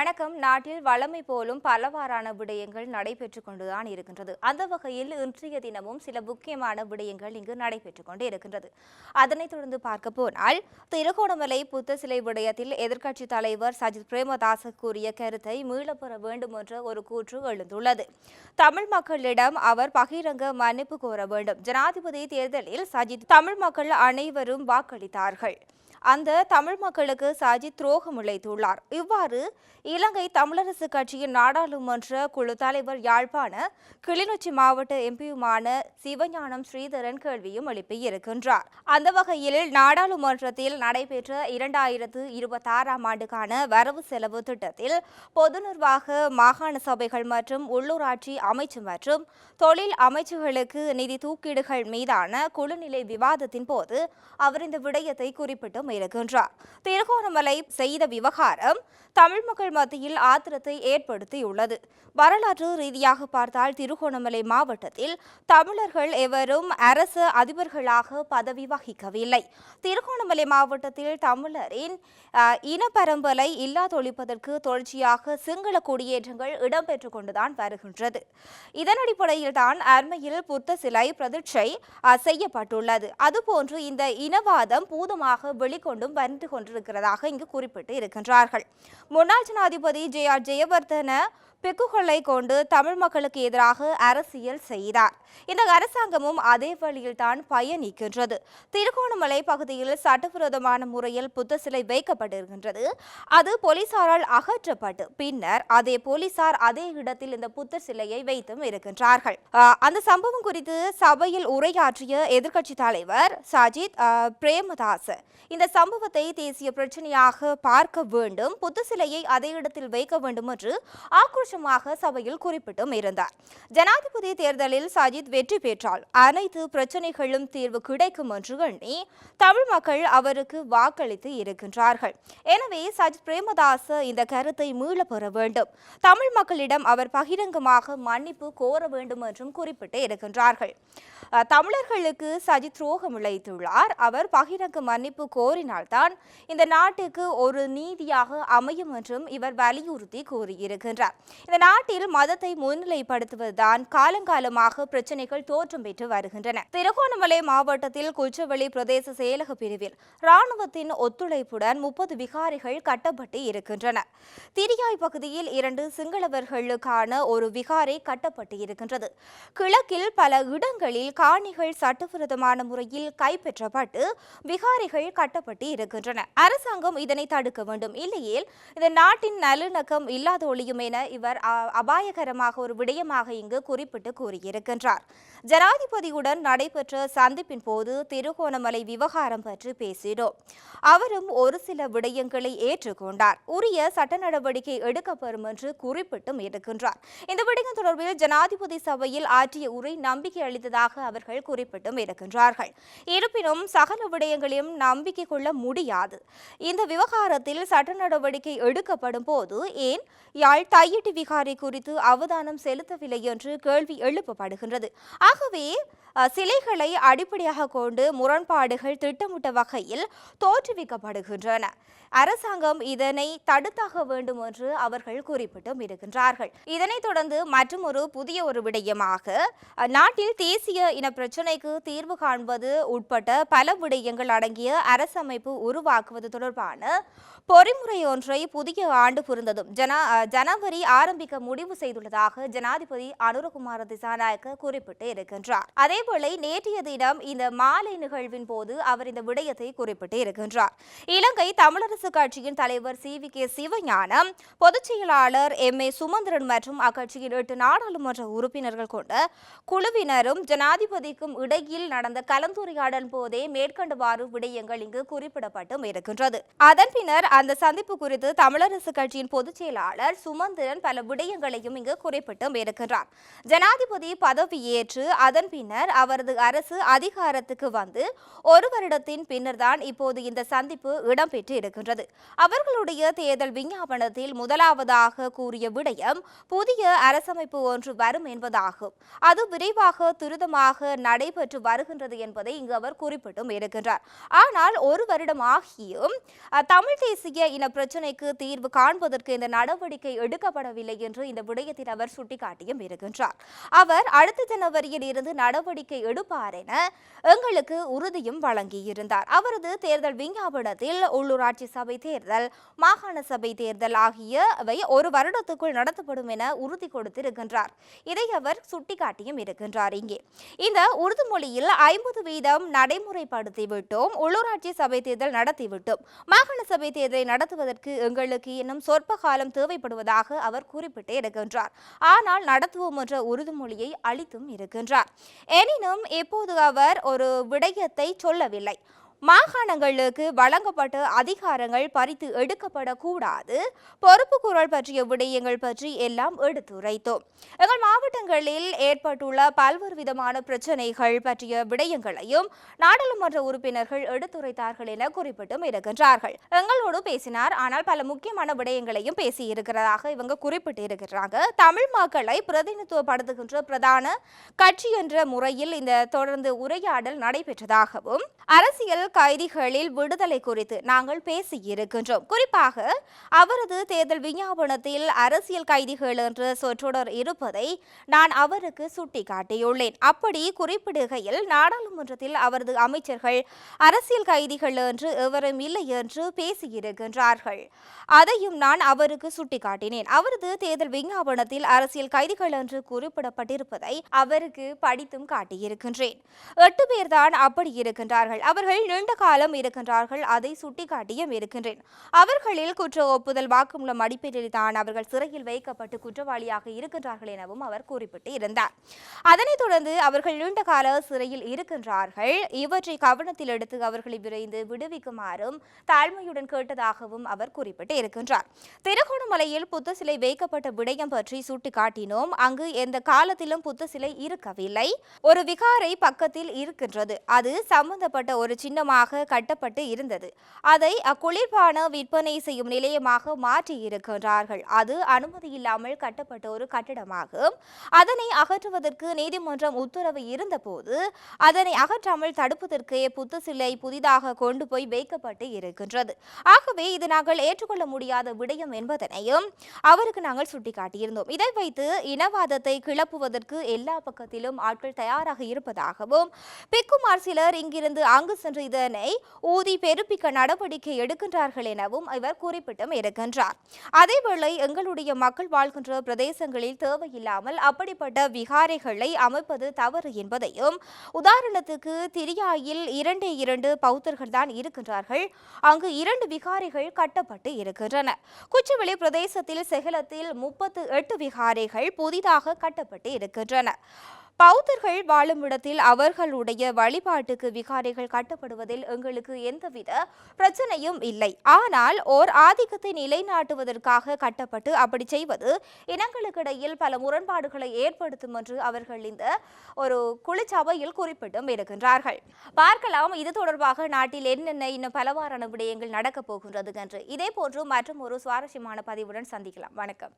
வணக்கம். நாட்டில் வளமை போலும் பலவாறான விடயங்கள் நடைபெற்றுக் கொண்டுதான் இருக்கின்றது. அந்த வகையில் இன்றைய தினமும் சில முக்கியமான விடயங்கள் இங்கு நடைபெற்றுக் கொண்டு இருக்கின்றது. அதனைத் தொடர்ந்து பார்க்க போனால் திருகோணமலை புத்த சிலை விடயத்தில் எதிர்க்கட்சித் தலைவர் சஜித் பிரேமதாச கூறிய கருத்தை மீளப்பெற வேண்டும் என்ற ஒரு கூற்று எழுந்துள்ளது. தமிழ் மக்களிடம் அவர் பகிரங்க மன்னிப்பு கோர வேண்டும். ஜனாதிபதி தேர்தலில் சஜித் தமிழ் மக்கள் அனைவரும் வாக்களித்தார்கள். அந்த தமிழ் மக்களுக்கு சாஜித் துரோகம் இழைத்துள்ளார் இவ்வாறு இலங்கை தமிழரசு கட்சியின் நாடாளுமன்ற குழு தலைவர் யாழ்ப்பாண கிளிநொச்சி மாவட்ட எம்பியுமான சிவஞானம் ஸ்ரீதரன் கேள்வியும் எழுப்பியிருக்கின்றார். அந்த வகையில் நாடாளுமன்றத்தில் நடைபெற்ற இரண்டாயிரத்து இருபத்தாறாம் ஆண்டுக்கான வரவு செலவு திட்டத்தில் பொது நிர்வாக மாகாண சபைகள் மற்றும் உள்ளூராட்சி அமைச்சு மற்றும் தொழில் அமைச்சுகளுக்கு நிதி தூக்கீடுகள் மீதான குழுநிலை விவாதத்தின் போது அவர் இந்த விடயத்தை குறிப்பிட்டும் இருக்கின்றார் திருகோணமலை செய்த விவகாரம் தமிழ் மக்கள் மத்தியில் ஆத்திரத்தை ஏற்படுத்தியுள்ளது. வரலாற்று ரீதியாக பார்த்தால் திருகோணமலை மாவட்டத்தில் தமிழர்கள் எவரும் அரசு அதிபர்களாக பதவி வகிக்கவில்லை. திருகோணமலை மாவட்டத்தில் தமிழரின் இனப்பரம்பலை இல்லாதொழிப்பதற்கு தொடர்ச்சியாக சிங்கள குடியேற்றங்கள் இடம்பெற்றுக் கொண்டுதான் வருகின்றது. இதன் அடிப்படையில் தான் அண்மையில் புத்த சிலை பிரதிட்சை செய்யப்பட்டுள்ளது. அதுபோன்று இந்த இனவாதம் பூதமாக கொண்டும் வந்து கொண்டிருக்கிறதாக இங்கு குறிப்பிட்டு இருக்கின்றார்கள். முன்னாள் ஜனாதிபதி ஜே ஆர் ஜெயவர்தன பிக்குகளை கொண்டு தமிழ் மக்களுக்கு எதிராக அரசியல் செய்தார். இந்த அரசாங்கமும் அதே வழியில் தான் பயணிக்கின்றது. திருகோணமலை பகுதியில் சட்டவிரோதமான முறையில் புத்த சிலை வைக்கப்பட்டிருக்கின்றது. அது போலீசாரால் அகற்றப்பட்டு பின்னர் அதே போலீசார் அதே இடத்தில் இந்த புத்த சிலையை வைத்தும் இருக்கின்றார்கள். ஆஹ், அந்த சம்பவம் குறித்து சபையில் உரையாற்றிய எதிர்க்கட்சி தலைவர் சஜித் பிரேமதாஸ் இந்த சம்பவத்தை தேசிய பிரச்சனையாக பார்க்க வேண்டும். புத்த சிலையை அதே இடத்தில் வைக்க வேண்டும் என்று ஆக்ரோஷமாக சபையில் குறிப்பிட்டும் இருந்தார். ஜனாதிபதி தேர்தலில் சஜித் வெற்றி பெற்றால் அனைத்து பிரச்சனைகளும் தீர்வு கிடைக்கும் என்று எண்ணி தமிழ் மக்கள் அவருக்கு வாக்களித்து இருக்கின்றார்கள். எனவே சஜித் பிரேமதாஸ் இந்த கருத்தை மீள பெற வேண்டும். தமிழ் மக்களிடம் அவர் பகிரங்கமாக மன்னிப்பு கோர வேண்டும் என்றும் குறிப்பிட்டு இருக்கின்றார்கள். தமிழர்களுக்கு சஜித் துரோகம் இழைத்துள்ளார் அவர் பகிரங்க மன்னிப்பு கோரினால்தான் இந்த நாட்டுக்கு ஒரு நீதியாக அமையும் என்றும் இவர் வலியுறுத்தி கூறியிருக்கின்றார். இந்த நாட்டில் மதத்தை முன்னிலைப்படுத்துவதுதான் காலங்காலமாக பிரச்சனைகள் தோற்றம் பெற்று வருகின்றன. திருகோணமலை மாவட்டத்தில் குச்சவெளி பிரதேச செயலக பிரிவில் ராணுவத்தின் ஒத்துழைப்புடன் முப்பது விகாரிகள் கட்டப்பட்டு இருக்கின்றன. திரியாய் பகுதியில் இரண்டு சிங்களவர்களுக்கான ஒரு விகாரை கட்டப்பட்டு இருக்கின்றது. கிழக்கில் பல இடங்களில் காணிகள் சட்டவிரோதமான முறையில் கைப்பற்றப்பட்டு விகாரிகள் கட்டப்பட்டு இருக்கின்றன. அரசாங்கம் இதனை தடுக்க வேண்டும். இல்லையேல் இந்த நாட்டின் நல்லிணக்கம் இல்லாத ஒழியும் என இவர் அவர் அபாயகரமாக ஒரு விடயமாக இங்கு குறிப்பிட்டு கூறியிருக்கின்றார். ஜனாதிபதியுடன் நடைபெற்ற சந்திப்பின் போது திருகோணமலை விவகாரம் பற்றி பேசினோம். அவரும் ஒரு சில விடயங்களை ஏற்றுக்கொண்டார். உரிய சட்ட நடவடிக்கை எடுக்கப்படும் என்று குறிப்பிட்டும் இருக்கின்றார். இந்த விடயம் தொடர்பில் ஜனாதிபதி சபையில் ஆற்றிய உரை நம்பிக்கை அளித்ததாக அவர்கள் குறிப்பிட்டும் இருக்கின்றார்கள். இருப்பினும் சகல விடயங்களையும் நம்பிக்கை கொள்ள முடியாது. இந்த விவகாரத்தில் சட்ட நடவடிக்கை எடுக்கப்படும் போது ஏன் யாழ் தையிட்டு விகாரை குறித்து அவதானம் செலுத்தவில்லை என்று கேள்வி எழுப்பப்படுகின்றது. ஆகவே சிலைகளை அடிப்படையாக கொண்டு முரண்பாடுகள் திட்டமிட்ட வகையில் தோற்றுவிக்கப்படுகின்றன. அரசாங்கம் இதனை தடுத்தாக வேண்டும் என்று அவர்கள் குறிப்பிட்டும் இருக்கின்றார்கள் இதனைத் தொடர்ந்து மற்றும் ஒரு புதிய ஒரு விடயமாக நாட்டில் தேசிய இன பிரச்சினைக்கு தீர்வு காண்பது உட்பட்ட பல விடயங்கள் அடங்கிய அரசமைப்பு உருவாக்குவது தொடர்பான பொறிமுறை ஒன்றை புதிய ஆண்டு புரிந்ததும். ஜன ஜனவரி ஆரம்பிக்க முடிவு செய்துள்ளதாக ஜனாதிபதி அனுரகுமார திசாநாயக்க குறிப்பிட்டு இருக்கின்றார். அதேவேளை நேற்றைய தினம் இந்த மாலை நிகழ்வின் போது அவர் இந்த விடயத்தை குறிப்பிட்டு இருக்கின்றார். இலங்கை தமிழரசு கட்சியின் தலைவர் சி. வி. கே. சிவஞானம் பொதுச் செயலாளர் எம். ஏ. சுமந்திரன் மற்றும் அக்கட்சியின் எட்டு நாடாளுமன்ற உறுப்பினர்கள் கொண்ட குழுவினரும் ஜனாதிபதிக்கும் இடையில் நடந்த கலந்துரையாடல் போதே மேற்கண்டவாறு விடயங்கள் இங்கு குறிப்பிடப்பட்டும் இருக்கின்றது. அதன் பின்னர் அந்த சந்திப்பு குறித்து தமிழரசு கட்சியின் பொதுச் செயலாளர் சுமந்திரன் பல விடயங்களையும் இங்கு குறிப்பிட்டும் இருக்கின்றார் ஜனாதிபதி பதவியேற்று அதன் பின்னர் அவரது அரசு அதிகாரத்துக்கு வந்து ஒரு வருடத்தின் பின்னர் தான் இப்போது இந்த சந்திப்பு இடம்பெற்று இருக்கின்றது. அவர்களுடைய தேர்தல் விஞ்ஞாபனத்தில் முதலாவதாக கூறிய விடயம் புதிய அரசமைப்பு ஒன்று வரும் என்பதாகும். அது விரைவாக துரிதமாக நடைபெற்று வருகின்றது என்பதை இங்கு அவர் குறிப்பிட்டும் இருக்கின்றார். ஆனால் ஒரு வருடம் ஆகியும் தமிழ் தேசிய இன பிரச்சினைக்கு தீர்வு காண்பதற்கு இந்த நடவடிக்கை எடுக்கப்படவில்லை என்று இந்த விடயத்தில் அவர் சுட்டிக்காட்டியும் இருக்கின்றார். அவர் அடுத்த ஜனவரியில் இருந்து நடவடிக்கை எடுப்பார் என எங்களுக்கு உறுதியும் வழங்கியிருந்தார். அவரது தேர்தல் விஞ்ஞாபனத்தில் உள்ளூராட்சி சபை தேர்தல் மாகாண சபை தேர்தல் ஆகியவை ஒரு வருடத்துக்குள் நடத்தப்படும் என உறுதி கொடுத்திருக்கின்றார். இதை அவர் சுட்டிக்காட்டியும் இருக்கின்றார் இங்கே. இந்த உறுதிமொழியில் ஐம்பது வீதம் நடைமுறைப்படுத்திவிட்டோம் உள்ளூராட்சி சபை தேர்தல் நடத்திவிட்டோம் மாகாண சபை தேர்தல் இதை நடத்துவதற்கு எங்களுக்கு இன்னும் சொற்ப காலம் தேவைப்படுவதாக அவர் குறிப்பிட்டே இருக்கின்றார். ஆனால் நடத்துவோம் என்ற உறுதிமொழியை அளித்தும் இருக்கின்றார். எனினும் இப்போது அவர் ஒரு விடயத்தை சொல்லவில்லை. மாகாணங்களுக்கு வழங்கப்பட்ட அதிகாரங்கள் பறித்து எடுக்கப்படக்கூடாது. பொறுப்பு குரல் பற்றிய விடயங்கள் பற்றி எல்லாம் எடுத்துரைத்தோம். எங்கள் மாவட்டங்களில் ஏற்பட்டுள்ள பல்வேறு விதமான பிரச்சனைகள் பற்றிய விடயங்களையும் நாடாளுமன்ற உறுப்பினர்கள் எடுத்துரைத்தார்கள் என குறிப்பிட்டும் இருக்கின்றார்கள். எங்களோடு பேசினார். ஆனால் பல முக்கியமான விடயங்களையும் பேசி இருக்கிறதாக இவங்க குறிப்பிட்டு இருக்கிறாங்க தமிழ் மக்களை பிரதிநிதித்துவப்படுத்துகின்ற பிரதான கட்சி என்ற முறையில் இந்த தொடர்ந்து உரையாடல் நடைபெற்றதாகவும் அரசியல் கைதிகளில் விடுதலை குறித்து நாங்கள் பேசியிருக்கின்றோம் குறிப்பாக அவரது தேர்தல் விஞ்ஞாபனத்தில் அரசியல் கைதிகள் என்ற சொற்றொடர் இருப்பதை நான் அவருக்கு சுட்டிக்காட்டியுள்ளேன். அப்படி குறிப்பிடுகையில் நாடாளுமன்றத்தில் அவரது அமைச்சர்கள் அரசியல் கைதிகள் என்று எவரும் இல்லை என்று பேசியிருக்கின்றார்கள் அதையும் நான் அவருக்கு சுட்டிக்காட்டினேன். அவரது தேர்தல் விஞ்ஞாபனத்தில் அரசியல் கைதிகள் என்று குறிப்பிடப்பட்டிருப்பதை அவருக்கு படித்தும் காட்டியிருக்கின்றேன். எட்டு பேர்தான் அப்படி இருக்கின்றார்கள். அவர்கள் நீண்ட காலம் இருக்கின்றார்கள் அதை சுட்டிக்காட்டியும் இருக்கின்றேன். அவர்களில் குற்ற ஒப்புதல் வாக்குமூலம் அடிப்படையில் தான் அவர்கள் சிறையில் வைக்கப்பட்டு குற்றவாளியாக இருக்கின்றார்கள் எனவும் அவர் குறிப்பிட்டு இருந்தார். அதனைத் தொடர்ந்து அவர்கள் நீண்ட கால சிறையில் இருக்கின்றார்கள். இவற்றை கவனத்தில் எடுத்து அவர்களை விரைந்து விடுவிக்குமாறும் தாழ்மையுடன் கேட்டதாகவும் அவர் குறிப்பிட்டு இருக்கின்றார். திருகோணமலையில் புத்த சிலை வைக்கப்பட்ட விடயம் பற்றி சுட்டிக்காட்டினோம். அங்கு எந்த காலத்திலும் புத்த சிலை இருக்கவில்லை. ஒரு விகாரை பக்கத்தில் இருக்கின்றது. அது சம்பந்தப்பட்ட ஒரு நிலையமாக கட்டப்பட்டு இருந்தது. அதை அக்குளிர்பான விற்பனை செய்யும் நிலையமாக மாற்றி இருக்கின்றார்கள். அது அனுமதி இல்லாமல் கட்டப்பட்ட ஒரு கட்டிடமாகும். அதனை அகற்றுவதற்கு நீதிமன்றம் உத்தரவு இருந்தபோது அதனை அகற்றாமல் தடுப்பதற்கே புத்த சிலை புதிதாக கொண்டு போய் வைக்கப்பட்டு இருக்கின்றது. ஆகவே இது நாங்கள் ஏற்றுக்கொள்ள முடியாத விடயம் என்பதனையும் அவருக்கு நாங்கள் சுட்டிக்காட்டியிருந்தோம். இதை வைத்து இனவாதத்தை கிளப்புவதற்கு எல்லா பக்கத்திலும் ஆட்கள் தயாராக இருப்பதாகவும் பிக்குமார் சிலர் இங்கிருந்து அங்கு சென்று இதனை ஊதி பெருப்பிக்க நடவடிக்கை எடுக்கின்றார்கள் எனவும் இவர் குறிப்பிட்டும் இருக்கின்றார். அதேவேளை எங்களுடைய மக்கள் வாழ்கின்ற பிரதேசங்களில் தேவையில்லாமல் அப்படிப்பட்ட விகாரைகளை அமைப்பது தவறு என்பதையும் உதாரணத்துக்கு திரியாயில் இரண்டே இரண்டு பௌத்தர்கள் தான் இருக்கின்றார்கள். அங்கு இரண்டு விகாரைகள் கட்டப்பட்டு இருக்கின்றன. குச்சவெளி பிரதேசத்தில் செகலத்தில் முப்பத்து எட்டு விகாரைகள் புதிதாக கட்டப்பட்டு இருக்கின்றன. பௌத்தர்கள் வாழும் இடத்தில் அவர்களுடைய வழிபாட்டுக்கு விகாரைகள் கட்டப்படுவதில் எங்களுக்கு எந்தவித பிரச்சனையும் இல்லை. ஆனால் ஓர் ஆதிக்கத்தை நிலைநாட்டுவதற்காக கட்டப்பட்டு அப்படி செய்வது இனங்களுக்கிடையில் பல முரண்பாடுகளை ஏற்படுத்தும் என்று அவர்கள் இந்த ஒரு குளிச்சபையில் குறிப்பிட்டும் இருக்கின்றார்கள். பார்க்கலாம் இது தொடர்பாக நாட்டில் என்னென்ன இன்னும் பலவாறான விடயங்கள் நடக்கப் போகின்றது என்று இதே போன்று மற்றும் ஒரு சுவாரஸ்யமான பதிவுடன் சந்திக்கலாம். வணக்கம்.